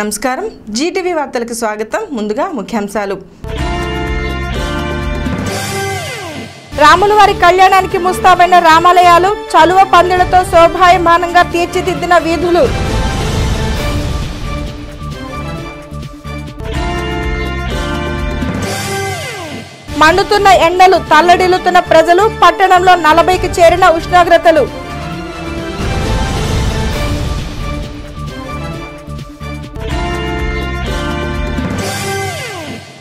నమస్కారం. జీటీవీ వార్తలకు స్వాగతం. ముందుగా ముఖ్యాంశాలు. రాములు వారి కళ్యాణానికి ముస్తాబైన రామాలయాలు చలువ పందిళ్ళతో శోభాయమానంగా తీర్చిదిద్దిన వీధులు. మండుతున్న ఎండలు తల్లడిల్లుతున్న ప్రజలు పట్టణంలో నలభైకి చేరిన ఉష్ణోగ్రతలు.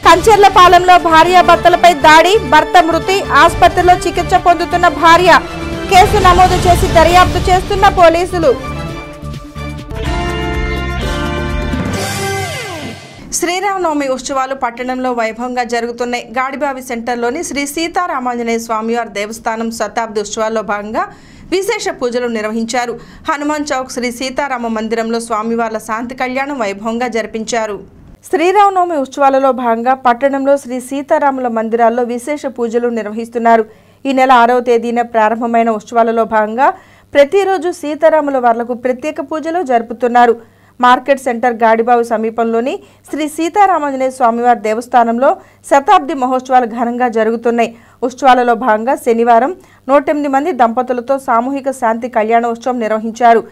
కంచెర్లపాలెంలో భార్యాభర్తలపై దాడి భర్త మృతి ఆసుపత్రిలో చికిత్స పొందుతున్న భార్య కేసు నమోదు చేసి దర్యాప్తు చేస్తున్న పోలీసులు. శ్రీరామనవమి ఉత్సవాలు పట్టణంలో వైభవంగా జరుగుతున్నాయి. గాడిబావి సెంటర్లోని శ్రీ సీతారామాంజనేయ స్వామివారి దేవస్థానం శతాబ్ది ఉత్సవాల్లో భాగంగా విశేష పూజలు నిర్వహించారు. హనుమాన్ చౌక్ శ్రీ సీతారామ మందిరంలో స్వామివార్ల శాంతి కళ్యాణం వైభవంగా జరిపించారు. శ్రీరామనవమి ఉత్సవాలలో భాగంగా పట్టణంలో శ్రీ సీతారాముల మందిరాల్లో విశేష పూజలు నిర్వహిస్తున్నారు. ఈ నెల ఆరవ తేదీన ప్రారంభమైన ఉత్సవాలలో భాగంగా ప్రతిరోజు సీతారాముల వార్లకు ప్రత్యేక పూజలు జరుపుతున్నారు. మార్కెట్ సెంటర్ గాడిబావి సమీపంలోని శ్రీ సీతారామాంజనేయ స్వామివారి దేవస్థానంలో శతాబ్ది మహోత్సవాలు ఘనంగా జరుగుతున్నాయి. ఉత్సవాలలో భాగంగా శనివారం నూట మంది దంపతులతో సామూహిక శాంతి కళ్యాణోత్సవం నిర్వహించారు.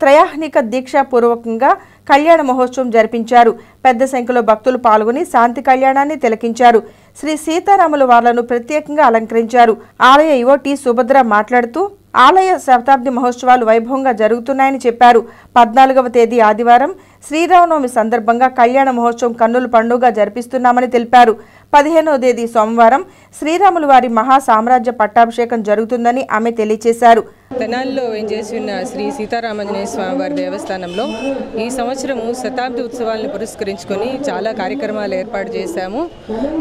త్రయాహ్నిక దీక్షాపూర్వకంగా కళ్యాణ మహోత్సవం జరిపించారు. పెద్ద సంఖ్యలో భక్తులు పాల్గొని శాంతి కళ్యాణాన్ని తిలకించారు. శ్రీ సీతారాముల వార్లను ప్రత్యేకంగా అలంకరించారు. ఆలయ యువ టి సుభద్ర మాట్లాడుతూ ఆలయ శతాబ్ది మహోత్సవాలు వైభవంగా జరుగుతున్నాయని చెప్పారు. పద్నాలుగవ తేదీ ఆదివారం శ్రీరామనవమి సందర్భంగా కళ్యాణ మహోత్సవం కన్నుల పండుగ జరిపిస్తున్నామని తెలిపారు. పదిహేనవ తేదీ సోమవారం శ్రీరాములు వారి మహా సామ్రాజ్య పట్టాభిషేకం జరుగుతుందని ఆమె తెలియజేశారు తెనాలిలో వేంచేసి ఉన్న శ్రీ సీతారామాంజనేయ స్వామివారి దేవస్థానంలో ఈ సంవత్సరము శతాబ్ది ఉత్సవాలను పురస్కరించుకొని చాలా కార్యక్రమాలు ఏర్పాటు చేశాము.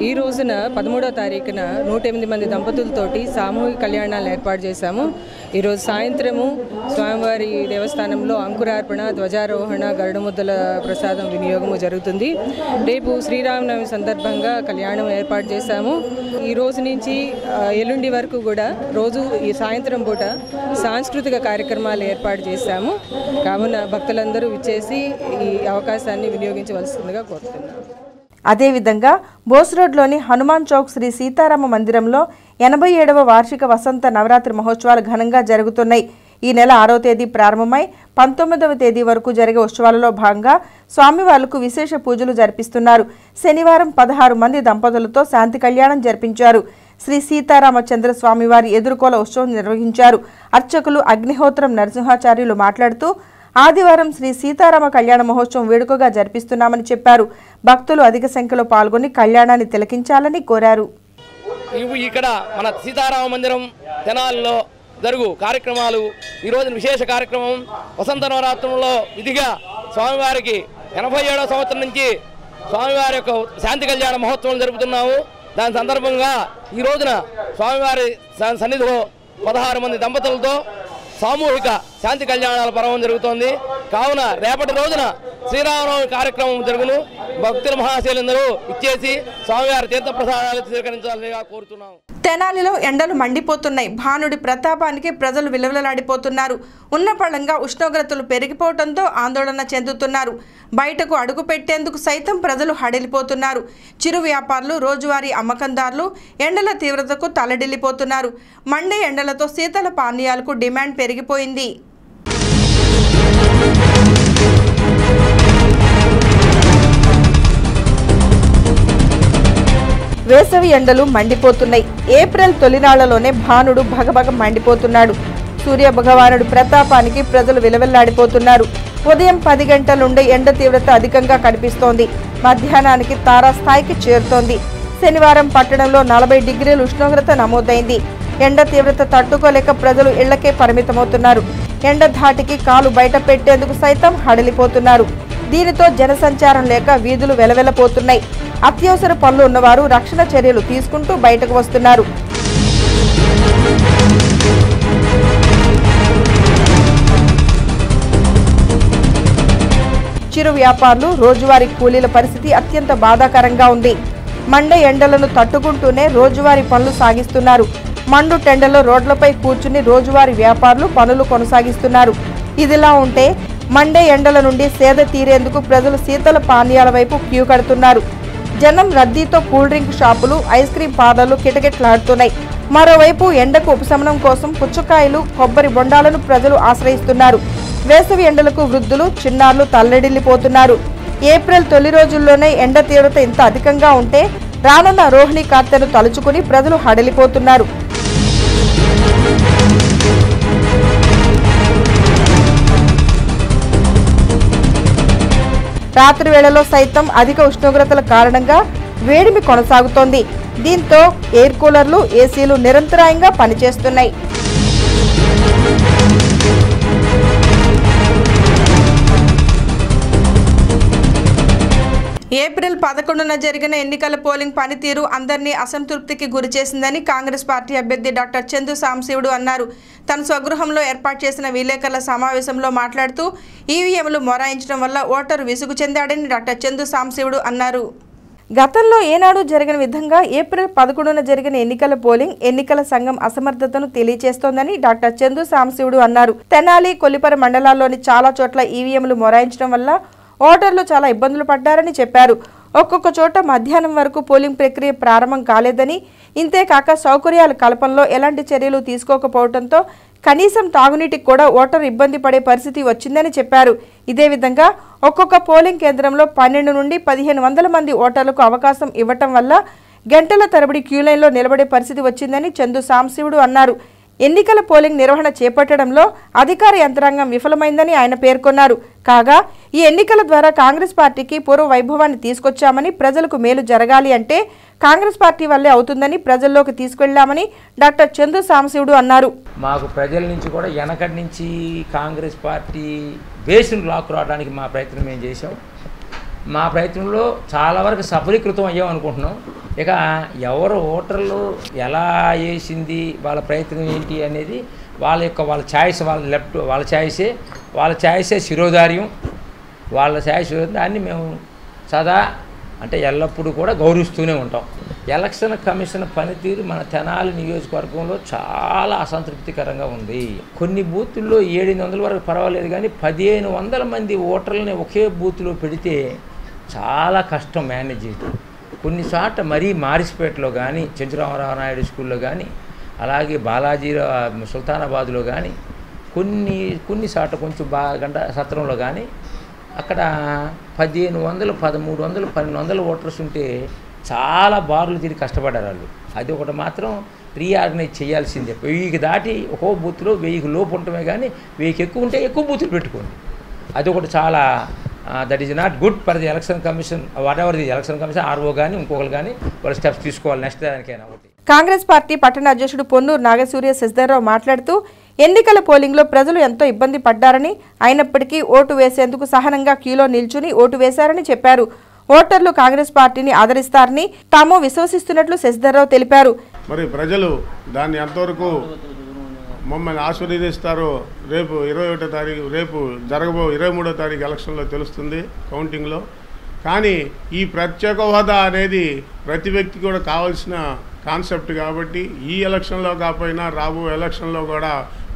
ఈ రోజున పదమూడో తారీఖున నూట ఎనిమిది మంది దంపతులతోటి సామూహిక కళ్యాణాలు ఏర్పాటు చేశాము. ఈరోజు సాయంత్రము స్వామివారి దేవస్థానంలో అంకురార్పణ ధ్వజారోహణ గరుడముద్దల ప్రసాదం వినియోగము జరుగుతుంది. రేపు శ్రీరామనవమి సందర్భంగా కళ్యాణం ఏర్పాటు చేశాము. ఈ రోజు నుంచి ఎల్లుండి వరకు కూడా రోజు ఈ సాయంత్రం పూట సాంస్కృతిక కార్యక్రమాలు ఏర్పాటు చేశాము. కావున భక్తులందరూ విచ్చేసి ఈ అవకాశాన్ని వినియోగించవలసిందిగా కోరుతున్నాము. అదేవిధంగా బోస్ రోడ్లోని హనుమాన్ చౌక్ శ్రీ సీతారామ మందిరంలో ఎనభై ఏడవ వార్షిక వసంత నవరాత్రి మహోత్సవాలు ఘనంగా జరుగుతున్నాయి. ఈ నెల ఆరో తేదీ ప్రారంభమై పంతొమ్మిదవ తేదీ వరకు జరిగే ఉత్సవాలలో భాగంగా స్వామివార్లకు విశేష పూజలు జరిపిస్తున్నారు. శనివారం పదహారు మంది దంపతులతో శాంతి కళ్యాణం జరిపించారు. శ్రీ సీతారామచంద్ర స్వామివారి ఎదుర్కోల ఉత్సవం నిర్వహించారు. అర్చకులు అగ్నిహోత్రం నరసింహాచార్యులు మాట్లాడుతూ ఆదివారం శ్రీ సీతారామ కళ్యాణ మహోత్సవం వేడుకగా జరిపిస్తున్నామని చెప్పారు. భక్తులు అధిక సంఖ్యలో పాల్గొని కళ్యాణాన్ని తిలకించాలని కోరారు. ఇవి ఇక్కడ మన సీతారామ మందిరం తెనాలిలో జరుగు కార్యక్రమాలు. ఈరోజు విశేష కార్యక్రమం వసంత నవరాత్రంలో విధిగా స్వామివారికి ఎనభై ఏడవ సంవత్సరం నుంచి స్వామివారి యొక్క శాంతి కళ్యాణ మహోత్సవం జరుపుతున్నాము. దాని సందర్భంగా ఈ రోజున స్వామివారి సన్నిధిలో పదహారు మంది దంపతులతో సామూహిక శాంతి కళ్యాణాల పర్వం జరుగుతోంది. కావున రేపటి రోజున శ్రీరామనవమి కార్యక్రమం జరుగును. భక్తుల మహాశైలందరూ ఇచ్చేసి స్వామివారి తీర్థ ప్రసాదాలు స్వీకరించాలని కోరుతున్నాము తెనాలిలో ఎండలు మండిపోతున్నాయి. భానుడి ప్రతాపానికి ప్రజలు విలవిలలాడిపోతున్నారు. ఉన్న పళంగా ఉష్ణోగ్రతలు పెరిగిపోవడంతో ఆందోళన చెందుతున్నారు. బయటకు అడుగు పెట్టేందుకు సైతం ప్రజలు హడిలిపోతున్నారు. చిరు వ్యాపారులు రోజువారీ అమ్మకందారులు ఎండల తీవ్రతకు తలడిల్లిపోతున్నారు. మండే ఎండలతో శీతల పానీయాలకు డిమాండ్ పెరిగిపోయింది. వేసవి ఎండలు మండిపోతున్నాయి. ఏప్రిల్ తొలినాళ్ళలోనే భానుడు భగభగ మండిపోతున్నాడు. సూర్య భగవానుడు ప్రతాపానికి ప్రజలు విలవిల్లాడిపోతున్నారు. ఉదయం పది గంటల నుండి ఎండ తీవ్రత అధికంగా కనిపిస్తోంది. మధ్యాహ్నానికి తారాస్థాయికి చేరుతోంది. శనివారం పట్టణంలో నలభై డిగ్రీల ఉష్ణోగ్రత నమోదైంది. ఎండ తీవ్రత తట్టుకోలేక ప్రజలు ఇళ్ళకే పరిమితమవుతున్నారు. ఎండ ధాటికి కాలు బయట పెట్టేందుకు సైతం హడలిపోతున్నారు. దీనితో జనసంచారం లేక వీధులు వెలవెలపోతున్నాయి. అత్యవసర పనులు ఉన్నవారు రక్షణ చర్యలు తీసుకుంటూ బయటకు వస్తున్నారు. చిరు వ్యాపారులు రోజువారీ కూలీల పరిస్థితి అత్యంత బాధాకరంగా ఉంది. మండే ఎండలను తట్టుకుంటూనే రోజువారీ పనులు సాగిస్తున్నారు. మండు టెండలో రోడ్లపై కూర్చుని రోజువారీ వ్యాపారులు పనులు కొనసాగిస్తున్నారు. ఇదిలా ఉంటే మండే ఎండల నుండి సేద తీరేందుకు ప్రజలు శీతల పానీయాల వైపు క్యూ కడుతున్నారు. జనం రద్దీతో కూల్ డ్రింక్ షాపులు ఐస్ క్రీం పార్లర్లు కిటకిటలాడుతున్నాయి. మరోవైపు ఎండకు ఉపశమనం కోసం పుచ్చకాయలు కొబ్బరి బొండాలను ప్రజలు ఆశ్రయిస్తున్నారు. వేసవి ఎండలకు వృద్ధులు చిన్నారులు తల్లడిల్లిపోతున్నారు. ఏప్రిల్ తొలి రోజుల్లోనే ఎండ తీవ్రత ఇంత అధికంగా ఉంటే రానున్న రోహిణి కార్తెను తలుచుకుని ప్రజలు హడలిపోతున్నారు. రాత్రి వేళలో సైతం అధిక ఉష్ణోగ్రతల కారణంగా వేడిమి కొనసాగుతోంది. దీంతో ఎయిర్ కూలర్లు ఏసీలు నిరంతరాయంగా పనిచేస్తున్నాయి. ఏప్రిల్ పదకొండున జరిగిన ఎన్నికల పోలింగ్ పనితీరు అందరినీ అసంతృప్తికి గురిచేసిందని కాంగ్రెస్ పార్టీ అభ్యర్థి డాక్టర్ చందు సాంశివుడు అన్నారు. తన స్వగృహంలో ఏర్పాటు చేసిన విలేకరుల సమావేశంలో మాట్లాడుతూ ఈవీఎంలు మొరాయించడం వల్ల ఓటరు విసుగు చెందాడని డాక్టర్ చందు సాంశివుడు అన్నారు. గతంలో ఏనాడు జరిగిన విధంగా ఏప్రిల్ పదకొండున జరిగిన ఎన్నికల పోలింగ్ ఎన్నికల సంఘం అసమర్థతను తెలియజేస్తోందని డాక్టర్ చందు సాంశివుడు అన్నారు. తెనాలి కొలిపర మండలాల్లోని చాలా చోట్ల ఈవీఎంలు మొరాయించడం వల్ల ఓటర్లు చాలా ఇబ్బందులు పడ్డారని చెప్పారు. ఒక్కొక్క చోట మధ్యాహ్నం వరకు పోలింగ్ ప్రక్రియ ప్రారంభం కాలేదని ఇంతేకాక సౌకర్యాల కల్పనలో ఎలాంటి చర్యలు తీసుకోకపోవడంతో కనీసం తాగునీటికి కూడా ఓటర్ ఇబ్బంది పడే పరిస్థితి వచ్చిందని చెప్పారు. ఇదే విధంగా ఒక్కొక్క పోలింగ్ కేంద్రంలో పన్నెండు నుండి పదిహేను వందల మంది ఓటర్లకు అవకాశం ఇవ్వటం వల్ల గంటల తరబడి క్యూలైన్లో నిలబడే పరిస్థితి వచ్చిందని చందు సాంశివుడు అన్నారు. ఎన్నికల పోలింగ్ నిర్వహణ చేపట్టడంలో అధికార యంత్రాంగం విఫలమైందని ఆయన పేర్కొన్నారు. కాగా ఈ ఎన్నికల ద్వారా కాంగ్రెస్ పార్టీకి పూర్వ వైభవాన్ని తీసుకొచ్చామని ప్రజలకు మేలు జరగాలి అంటే కాంగ్రెస్ పార్టీ వల్లే అవుతుందని ప్రజల్లోకి తీసుకెళ్ళామని డాక్టర్ చందు సాంశివుడు అన్నారు. మాకు ప్రజల నుంచి కూడా వెనకటి నుంచి కాంగ్రెస్ పార్టీ బేస్ను లాక్ రావడానికి మా ప్రయత్నం మేము చేసాం మా ప్రయత్నంలో చాలా వరకు సఫలీకృతం అయ్యాం అనుకుంటున్నాం. ఇక ఎవరు ఓటర్లు ఎలా వేసింది వాళ్ళ ప్రయత్నం ఏంటి అనేది వాళ్ళ యొక్క వాళ్ళ ఛాయిస్ వాళ్ళ లెఫ్ట్ వాళ్ళ ఛాయిసే వాళ్ళ ఛాయిసే శిరోధార్యం. వాళ్ళ ఛాయిస్ దాన్ని మేము సదా అంటే ఎల్లప్పుడూ కూడా గౌరవిస్తూనే ఉంటాం. ఎలక్షన్ కమిషన్ పనితీరు మన తెనాలి నియోజకవర్గంలో చాలా అసంతృప్తికరంగా ఉంది. కొన్ని బూతుల్లో ఏడెనిమిది వందల వరకు పర్వాలేదు కానీ పదిహేను వందల మంది ఓటర్లని ఒకే బూత్లో పెడితే చాలా కష్టం మేనేజ్ చేయడం కొన్ని చోట్ల మరీ మారిసిపేటలో కానీ చెంచురామరావు నాయుడు స్కూల్లో కానీ అలాగే బాలాజీ సుల్తానాబాద్లో కానీ కొన్ని కొన్ని చోట్ల కొంచెం బాగా గంట సత్రంలో కానీ అక్కడ పదిహేను వందలు పదమూడు వందలు పన్నెండు వందలు ఓటర్స్ ఉంటే చాలా బార్లు తిరిగి కష్టపడ్డారు వాళ్ళు. అది ఒకటి మాత్రం రీఆర్గనైజ్ చేయాల్సిందే. వెయ్యికి దాటి ఒక్కో బూత్లో వెయ్యికి లోపు ఉండటమే కానీ వెయ్యికి ఎక్కువ ఉంటే ఎక్కువ బూతులు పెట్టుకోండి. అది ఒకటి చాలా that is not good for the election commission whatever the election commission RO కానీ ఇంకొకరు కానీ వాళ్ళ స్టెప్స్ తీసుకోవాలి. నెక్స్ట్ దానికైనా ఒకటి. కాంగ్రెస్ పార్టీ పట్టణ అధ్యక్షుడు పొన్నూరు నాగసూర్య శశిధర్రావు మాట్లాడుతూ ఎన్నికల పోలింగ్లో ప్రజలు ఎంతో ఇబ్బంది పడ్డారని అయినప్పటికీ ఓటు వేసేందుకు సహనంగా క్యూలో నిల్చుని ఓటు వేశారని చెప్పారు. ఓటర్లు కాంగ్రెస్ పార్టీని ఆదరిస్తారని తాము విశ్వసిస్తున్నట్లు శశిధర్రావు తెలిపారు. మరి ప్రజలు దాన్ని ఎంతవరకు మమ్మల్ని ఆశీర్వదిస్తారో రేపు ఇరవై ఒకటో తారీఖు రేపు జరగబో ఇరవై మూడో తారీఖు ఎలక్షన్లో తెలుస్తుంది కౌంటింగ్లో. కానీ ఈ ప్రత్యేక హోదా అనేది ప్రతి వ్యక్తి కూడా కావాల్సిన కాన్సెప్ట్ కాబట్టి ఈ ఎలక్షన్లో కాకపోయినా రాబో ఎలక్షన్లో కూడా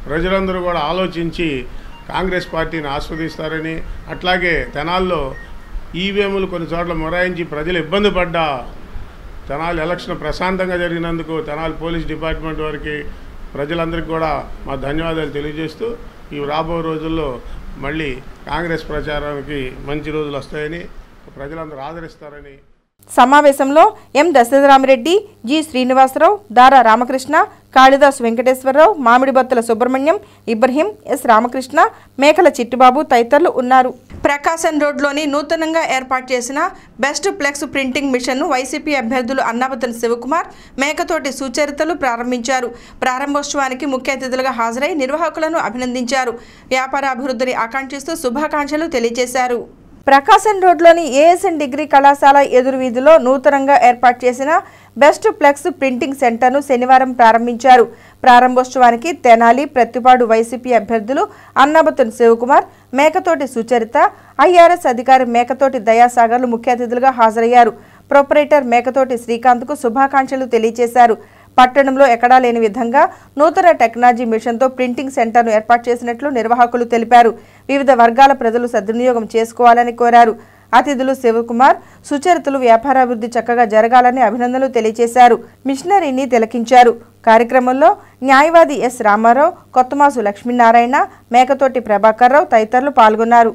ప్రజలందరూ కూడా ఆలోచించి కాంగ్రెస్ పార్టీని ఆస్వాదిస్తారని అట్లాగే తెనాల్లో ఈవీఎంలు కొన్ని చోట్ల మొరాయించి ప్రజలు ఇబ్బంది పడ్డా. తెనాలి ఎలక్షన్ ప్రశాంతంగా జరిగినందుకు తెనాలి పోలీస్ డిపార్ట్మెంట్ వారికి ప్రజలందరికీ కూడా మా ధన్యవాదాలు తెలియజేస్తూ ఈ రాబో రోజుల్లో మళ్ళీ కాంగ్రెస్ ప్రచారానికి మంచి రోజులు వస్తాయని ప్రజలందరూ ఆదరిస్తారని సమావేశంలో M Dasaratharamireddy G Srinivasarao Dara Ramakrishna Kalidas Venkateswararao Mamidibattula Subrahmanyam Ibrahim S Ramakrishna Mekala Chittubabu తదితరులు ఉన్నారు. ప్రకాశం రోడ్లోని నూతనంగా ఏర్పాటు చేసిన బెస్ట్ ఫ్లెక్స్ ప్రింటింగ్ మిషన్ను వైసీపీ అభ్యర్థులు అన్నాబతన్ శివకుమార్ మేకతోటి సుచరితలు ప్రారంభించారు. ప్రారంభోత్సవానికి ముఖ్య అతిథులుగా హాజరై నిర్వాహకులను అభినందించారు. వ్యాపార అభివృద్ధిని ఆకాంక్షిస్తూ శుభాకాంక్షలు తెలియజేశారు. ప్రకాశం రోడ్లోని ఏఎస్ఎన్ డిగ్రీ కళాశాల ఎదురు వీధిలో నూతనంగా ఏర్పాటు చేసిన బెస్ట్ ఫ్లెక్స్ ప్రింటింగ్ సెంటర్ను శనివారం ప్రారంభించారు. ప్రారంభోత్సవానికి తెనాలి ప్రతిపాడు వైసీపీ అభ్యర్థులు అన్నాబతున్ శివకుమార్ మేకతోటి సుచరిత ఐఆర్ఎస్ అధికారి మేకతోటి దయాసాగర్లు ముఖ్య అతిథులుగా హాజరయ్యారు. ప్రొపరేటర్ మేకతోటి శ్రీకాంత్కు శుభాకాంక్షలు తెలియజేశారు. పట్టణంలో ఎక్కడా లేని విధంగా నూతన టెక్నాలజీ మిషన్తో ప్రింటింగ్ సెంటర్ను ఏర్పాటు చేసినట్లు నిర్వాహకులు తెలిపారు. వివిధ వర్గాల ప్రజలు సద్వినియోగం చేసుకోవాలని కోరారు. అతిథులు శివకుమార్ సుచరితలు వ్యాపారాభివృద్ధి చక్కగా జరగాలని అభినందనలు తెలియజేశారు. మిషనరీని తిలకించారు. కార్యక్రమంలో న్యాయవాది ఎస్ రామారావు కొత్తమాసు లక్ష్మీనారాయణ మేకతోటి ప్రభాకర్రావు తదితరులు పాల్గొన్నారు.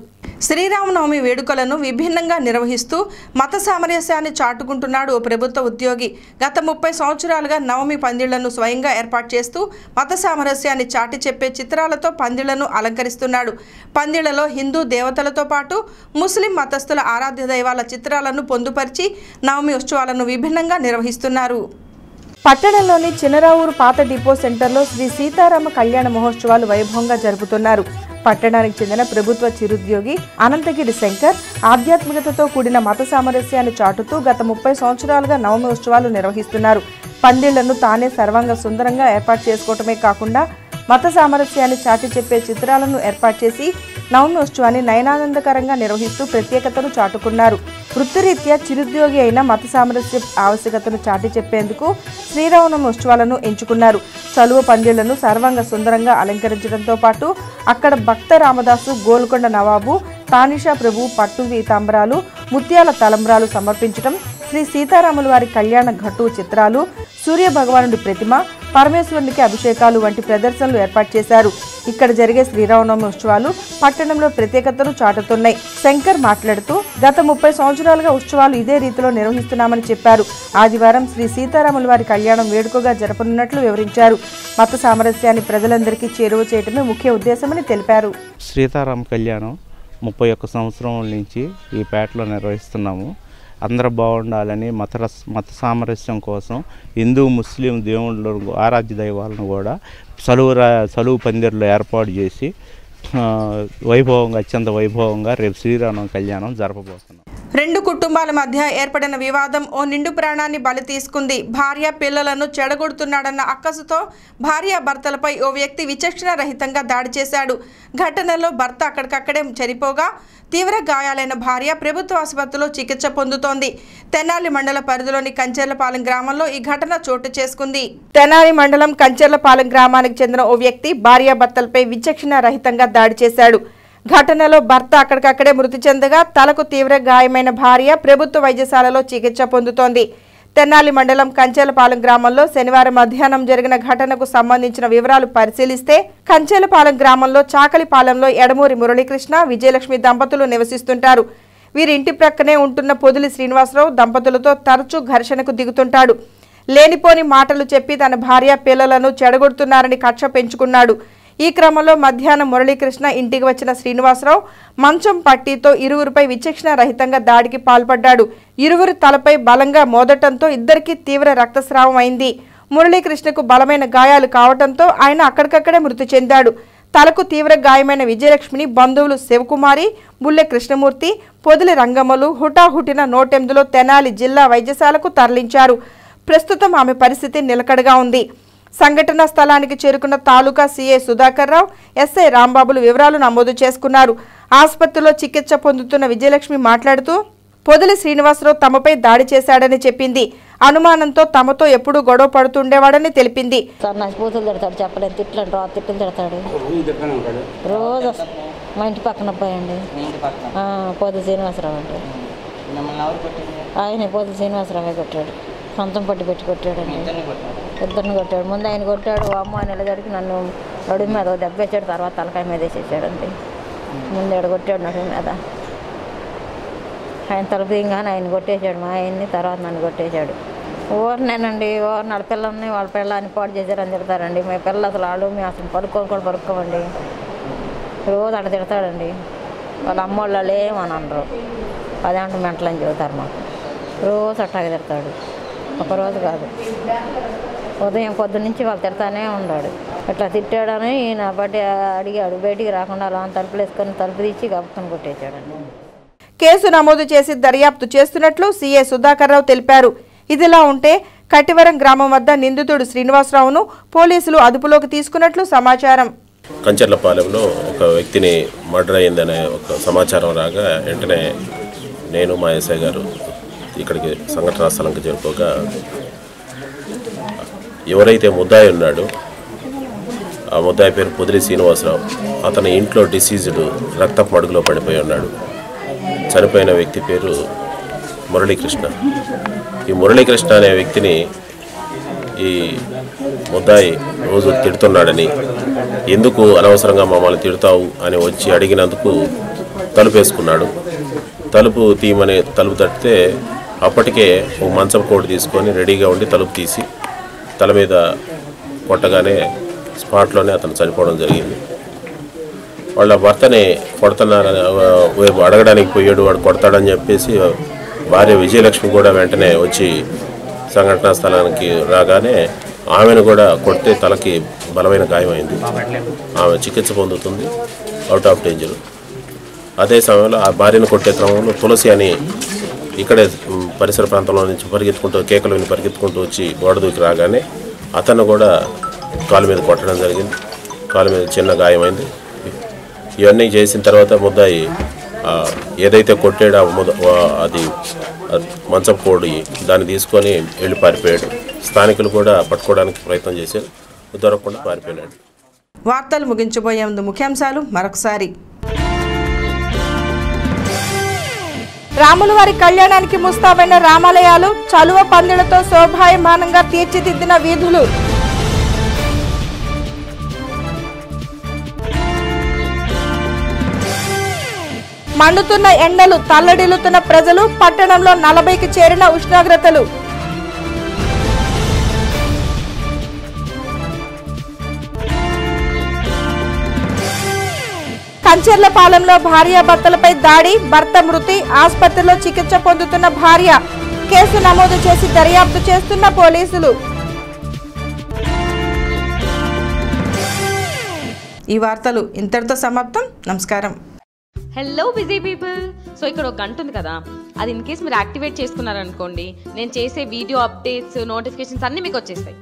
శ్రీరామనవమి వేడుకలను విభిన్నంగా నిర్వహిస్తూ మత సామరస్యాన్ని చాటుకుంటున్నాడు ఓ ప్రభుత్వ ఉద్యోగి. గత ముప్పై సంవత్సరాలుగా నవమి పందిళ్ళను స్వయంగా ఏర్పాటు చేస్తూ మత సామరస్యాన్ని చాటి చెప్పే చిత్రాలతో పందిళ్ళను అలంకరిస్తున్నాడు. పందిళ్ళలో హిందూ దేవతలతో పాటు ముస్లిం మతస్థుల ఆరాధ్య దైవాల చిత్రాలను పొందుపరిచి నవమి ఉత్సవాలను విభిన్నంగా నిర్వహిస్తున్నారు. పట్టణంలోని చినరావూరు పాత డిపో సెంటర్లో శ్రీ సీతారామ కళ్యాణ మహోత్సవాలు వైభవంగా జరుపుతున్నారు. పట్టణానికి చెందిన ప్రభుత్వ చిరుద్యోగి అనంతగిరి శంకర్ ఆధ్యాత్మికతతో కూడిన మత సామరస్యాన్ని చాటుతూ గత ముప్పై సంవత్సరాలుగా నవమి ఉత్సవాలు నిర్వహిస్తున్నారు. పందిళ్ళను తానే సర్వంగా సుందరంగా ఏర్పాటు చేసుకోవటమే కాకుండా మత సామరస్యాన్ని చాటి చెప్పే చిత్రాలను ఏర్పాటు చేసి నవనోత్సవాన్ని నయనానందకరంగా నిర్వహిస్తూ ప్రత్యేకతను చాటుకున్నారు. వృత్తిరీత్యా చిరుద్యోగి అయిన మత సామరస్య ఆవశ్యకతను చాటి చెప్పేందుకు శ్రీరామనవమి ఉత్సవాలను ఎంచుకున్నారు. చలువ పందిళ్ళను సర్వంగా సుందరంగా అలంకరించడంతో పాటు అక్కడ భక్త రామదాసు గోల్కొండ నవాబు తానిషా ప్రభు పట్టు తాంబరాలు ముత్యాల తలంబ్రాలు సమర్పించడం శ్రీ సీతారాముల వారి కళ్యాణ ఘట్టు చిత్రాలు సూర్య భగవానుడి ప్రతిమ పరమేశ్వరునికి అభిషేకాలు వంటి ప్రదర్శనలు ఏర్పాటు చేశారు. ఇక్కడ జరిగే శ్రీరామనవమి ఉత్సవాలు పట్టణంలో ప్రత్యేకతను చాటుతున్నాయి. శంకర్ మాట్లాడుతూ గత ముప్పై సంవత్సరాలుగా ఉత్సవాలు ఇదే రీతిలో నిర్వహిస్తున్నామని చెప్పారు. ఆదివారం శ్రీ సీతారాముల వారి కళ్యాణం వేడుకగా జరపనున్నట్లు వివరించారు. మత సామరస్యాన్ని ప్రజలందరికీ చేరువ చేయడమే ముఖ్య ఉద్దేశమని తెలిపారు. సీతారామ కళ్యాణం ముప్పై ఒక్క సంవత్సరం నుంచి ఈ పేటలో నిర్వహిస్తున్నాము. అందరూ బాగుండాలని మత రస్- మత సామరస్యం కోసం హిందూ ముస్లిం దేవుళ్ళు ఆరాధ్య దైవాలను కూడా సలువు రా- సలువు పందిర్లు ఏర్పాటు చేసి వైభవంగా అత్యంత వైభవంగా రేపు శ్రీరామ కళ్యాణం జరపబోతున్నాం. రెండు కుటుంబాల మధ్య ఏర్పడిన వివాదం ఓ నిండు ప్రాణాన్ని బలి తీసుకుంది. భార్య పిల్లలను చెడగొడుతున్నాడన్న అక్కసుతో భార్య భర్తలపై ఓ వ్యక్తి విచక్షణ రహితంగా దాడి చేశాడు. ఘటనలో భర్త అక్కడికక్కడే చనిపోగా తీవ్ర గాయాలైన భార్య ప్రభుత్వ ఆసుపత్రిలో చికిత్స పొందుతోంది. తెనాలి మండల పరిధిలోని కంచెర్లపాలెం గ్రామంలో ఈ ఘటన చోటు చేసుకుంది. తెనాలి మండలం కంచెర్లపాలెం గ్రామానికి చెందిన ఓ వ్యక్తి భార్యాభర్తలపై విచక్షణ రహితంగా దాడి చేశాడు. ఘటనలో భర్త అక్కడికక్కడే మృతి చెందగా తలకు తీవ్ర గాయమైన భార్య ప్రభుత్వ వైద్యశాలలో చికిత్స పొందుతోంది. తెనాలి మండలం కంచెలపాలెం గ్రామంలో శనివారం మధ్యాహ్నం జరిగిన ఘటనకు సంబంధించిన వివరాలు పరిశీలిస్తే కంచెలపాలెం గ్రామంలో చాకలిపాలెంలో ఎడమూరి మురళీకృష్ణ విజయలక్ష్మి దంపతులు నివసిస్తుంటారు. వీరింటి ప్రక్కనే ఉంటున్న పొదిలి శ్రీనివాసరావు దంపతులతో తరచూ ఘర్షణకు దిగుతుంటాడు. లేనిపోని మాటలు చెప్పి తన భార్య పిల్లలను చెడగొడుతున్నారని కక్ష పెంచుకున్నాడు. ఈ క్రమంలో మధ్యాహ్నం మురళీకృష్ణ ఇంటికి వచ్చిన శ్రీనివాసరావు మంచం పట్టీతో ఇరువురిపై విచక్షణ రహితంగా దాడికి పాల్పడ్డాడు. ఇరువురు తలపై బలంగా మోదటంతో ఇద్దరికీ తీవ్ర రక్తస్రావం అయింది. మురళీకృష్ణకు బలమైన గాయాలు కావడంతో ఆయన అక్కడికక్కడే మృతి చెందాడు. తలకు తీవ్ర గాయమైన విజయలక్ష్మిని బంధువులు శివకుమారి బుల్లె కృష్ణమూర్తి పొదిలి రంగమ్మలు హుటాహుటిన నోటెందులో తెనాలి జిల్లా వైద్యశాలకు తరలించారు. ప్రస్తుతం ఆమె పరిస్థితి నిలకడగా ఉంది. సంఘటన స్థలానికి చేరుకున్న తాలూకా సీఏ సుధాకర్ రావు ఎస్ఐ రాంబాబులు వివరాలు నమోదు చేసుకున్నారు. ఆసుపత్రిలో చికిత్స పొందుతున్న విజయలక్ష్మి మాట్లాడుతూ పొదిలి శ్రీనివాసరావు తమపై దాడి చేశాడని చెప్పింది. అనుమానంతో తమతో ఎప్పుడూ గొడవ పడుతుండేవాడని తెలిపింది. సార్ నాకు పూతులు తిడతాడు చెప్పలేదు. తిట్లు తిడతాడు. రోజు మా ఇంటి పక్కన శ్రీనివాసరావు అండి ఆయన పోతు శ్రీనివాసరావే కొట్టాడు. సొంతం పట్టి పెట్టి కొట్టాడండి. ఇద్దరిని కొట్టాడు. ముందు ఆయన కొట్టాడు. అమ్మ అని నిలదడికి నన్ను నడుము మీద దెబ్బ వేసాడు. తర్వాత తలకాయ మీద వేసేసాడండి. ముందు ఎడ కొట్టాడు నడుము మీద. ఆయన తలుపు దిగానే ఆయన కొట్టేశాడు మా ఆయన్ని. తర్వాత నన్ను కొట్టేశాడు. ఊరినేనండి ఊరిని వాళ్ళ పిల్లల్ని వాళ్ళ పిల్లల్ని పాడు చేశారని తిడతారండి. మీ పిల్లలు అసలు వాళ్ళు మేము అసలు పడుకోని కూడా పడుకోమండి రోజు అట్లా తిడతాడండి. వాళ్ళ అమ్మోళ్ళు వాళ్ళు ఏమని అనరు అదేంటే మెంటలని చెబుతారు మాకు. రోజు అట్టాగా తిడతాడు. ఒక రోజు కాదు. ఉదయం పొద్దు నుంచి వాళ్ళు తిడతానే ఉన్నాడు. ఇట్లా తిట్టాడని ఈయన బట్టి అడిగాడు. బయటికి రాకుండా అలా తలుపులు వేసుకొని తలుపు తీసి గబుకొని కొట్టేశాడండి కేసు నమోదు చేసి దర్యాప్తు చేస్తున్నట్లు సీఏ సుధాకర్ రావు తెలిపారు. ఇదిలా ఉంటే కట్టివరం గ్రామం వద్ద నిందితుడు శ్రీనివాసరావును పోలీసులు అదుపులోకి తీసుకున్నట్లు సమాచారం. కంచర్లపాలెంలో ఒక వ్యక్తిని మర్డర్ అయిందనే ఒక సమాచారం రాగా వెంటనే నేను మా ఎస్ఐ గారు ఇక్కడికి సంఘటనా స్థలంకి చేరుకోగా ఎవరైతే ముద్దాయి ఉన్నాడో ఆ ముద్దాయి పేరు పుదిరి శ్రీనివాసరావు. అతని ఇంట్లో డిసీజ్డ్ రక్తపు మడుగులో పడిపోయి ఉన్నాడు. చనిపోయిన వ్యక్తి పేరు మురళీకృష్ణ. ఈ మురళీకృష్ణ అనే వ్యక్తిని ఈ ముద్దాయి రోజు తిడుతున్నాడని ఎందుకు అనవసరంగా మమ్మల్ని తిడతావు? అని వచ్చి అడిగినందుకు తలుపు వేసుకున్నాడు తలుపు తీయమని తలుపు తట్టితే అప్పటికే ఓ మంచం కోటు తీసుకొని రెడీగా ఉండి తలుపు తీసి తల మీద కొట్టగానే స్పాట్లోనే అతను చనిపోవడం జరిగింది. వాళ్ళ భర్తని కొడుతున్నారని అడగడానికి పోయాడు వాడు కొడతాడని చెప్పేసి భార్య విజయలక్ష్మి కూడా వెంటనే వచ్చి సంఘటనా స్థలానికి రాగానే ఆమెను కూడా కొడితే తలకి బలమైన గాయమైంది. ఆమె చికిత్స పొందుతుంది అవుట్ ఆఫ్ డేంజర్. అదే సమయంలో ఆ భార్యను కొట్టే క్రమంలో తులసి అని ఇక్కడే పరిసర ప్రాంతంలో నుంచి పరిగెత్తుకుంటూ కేకలు విని పరిగెత్తుకుంటూ వచ్చి గోడ దూకి రాగానే అతను కూడా కాలు మీద కొట్టడం జరిగింది. కాలు మీద చిన్న గాయమైంది. ఇవన్నీ చేసిన తర్వాత ముద్దాయి ఏదైతే కొట్టాడో ఆ అది అది మంచం కోడి దాన్ని తీసుకొని వెళ్ళి పారిపోయాడు. స్థానికులు కూడా పట్టుకోవడానికి ప్రయత్నం చేశారు. దొరకకుండా పారిపోయినాడు. వార్తలు ముగించబోయే ముందు ముఖ్యాంశాలు మరొకసారి. రాముల వారి కళ్యాణానికి ముస్తాబైన రామాలయాలు చలువ పందులతో శోభాయమానంగా తీర్చిదిద్దిన వీధులు. మండుతున్న ఎండలు తల్లడిల్లుతున్న ప్రజలు పట్టణంలో నలభైకి చేరిన ఉష్ణోగ్రతలు. కంచెర్లపాలెంలో భార్యాభర్తలపై దాడి భర్త మృతి ఆసుపత్రిలో చికిత్స పొందుతున్న భార్య కేసు నమోదు చేసి దర్యాప్తు చేస్తున్న పోలీసులు. ఈ వార్తలు ఇంతటితో సమాప్తం. నమస్కారం. హలో బిజీ పీపుల్ సో ఇక్కడ ఒక గంట ఉంది కదా. అది ఇన్ కేస్ మీరు యాక్టివేట్ చేసుకున్నారనుకోండి నేను చేసే వీడియో అప్డేట్స్ నోటిఫికేషన్స్ అన్నీ మీకు వచ్చేస్తాయి.